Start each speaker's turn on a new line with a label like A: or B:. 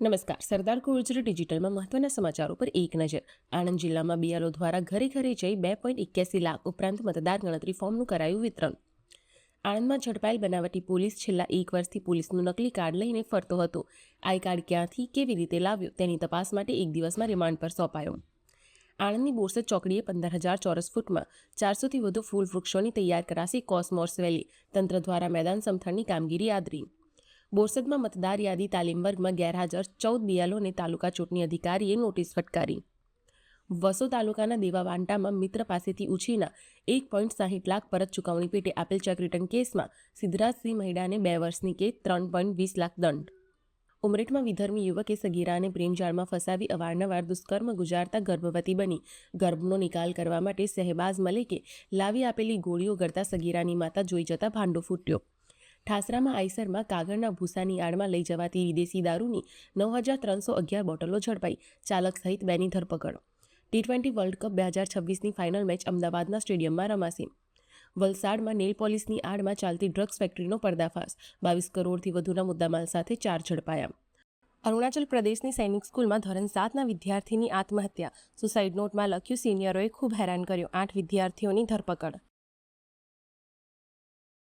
A: નમસ્કાર. સરદાર કોવિડ ડિજિટલમાં મહત્વના સમાચારો પર એક નજર. આણંદ જિલ્લામાં બીઆરઓ દ્વારા ઘરે ઘરે જઈ બે પોઈન્ટ એક્યાસી લાખ ઉપરાંત મતદાર ગણતરી ફોર્મનું કરાયું વિતરણ. આણંદમાં ઝડપાયેલ બનાવટી પોલીસ છેલ્લા એક વર્ષથી પોલીસનું નકલી કાર્ડ લઈને ફરતો હતો. આઈ કાર્ડ ક્યાંથી, કેવી રીતે લાવ્યો, તેની તપાસ માટે એક દિવસમાં રિમાન્ડ પર સોંપાયો. આણંદની બોરસદ ચોકડીએ પંદર હજાર ચોરસ ફૂટમાં ચારસોથી વધુ ફૂલ વૃક્ષોની તૈયાર કરાશે કોસમોર્સ વેલી. તંત્ર દ્વારા મેદાન સમથળની કામગીરી આદરી. બોરસદમાં મતદાર યાદી તાલીમ વર્ગમાં ગેરહાજર ચૌદ બિયાલોને તાલુકા ચૂંટણી અધિકારીએ નોટિસ ફટકારી. વસો તાલુકાના દેવાવાંટામાં મિત્ર પાસેથી ઉછીના એક પોઈન્ટ સાહીઠ લાખ પરત ચૂકવણી પેટે આપેલ ચેક રિટર્ન કેસમાં સિદ્ધરાજસિંહ મહિડાને બે વર્ષની કે ત્રણ પોઈન્ટ વીસ લાખ દંડ. ઉમરેઠમાં વિધર્મી યુવકે સગીરાને પ્રેમજાળમાં ફસાવી અવારનવાર દુષ્કર્મ ગુજારતા ગર્ભવતી બની. ગર્ભનો નિકાલ કરવા માટે સહેબાઝ મલિકે લાવી આપેલી ગોળીઓ ગળતા સગીરાની માતા જોઈ જતા ભાંડો ફૂટ્યો. ઠાસરામાં આઈસરમાં કાગળના ભૂસાની આડમાં લઈ જવાતી વિદેશી દારૂની નવ હજાર ત્રણસો અગિયાર બોટલો ઝડપાઈ. ચાલક સહિત બેની ધરપકડ. ટી ટ્વેન્ટી વર્લ્ડ કપ બે હજાર છવ્વીસની ફાઇનલ મેચ અમદાવાદના સ્ટેડિયમમાં રમાશે. વલસાડમાં નેલ પોલીસની આડમાં ચાલતી ડ્રગ્સ ફેક્ટરીનો પર્દાફાશ. બાવીસ કરોડથી વધુના મુદ્દામાલ સાથે ચાર ઝડપાયા. અરુણાચલ પ્રદેશની સૈનિક સ્કૂલમાં ધોરણ સાતના વિદ્યાર્થીની આત્મહત્યા. સુસાઇડ નોટમાં લખ્યું, સિનિયરોએ ખૂબ હેરાન કર્યો. આઠ વિદ્યાર્થીઓની ધરપકડ.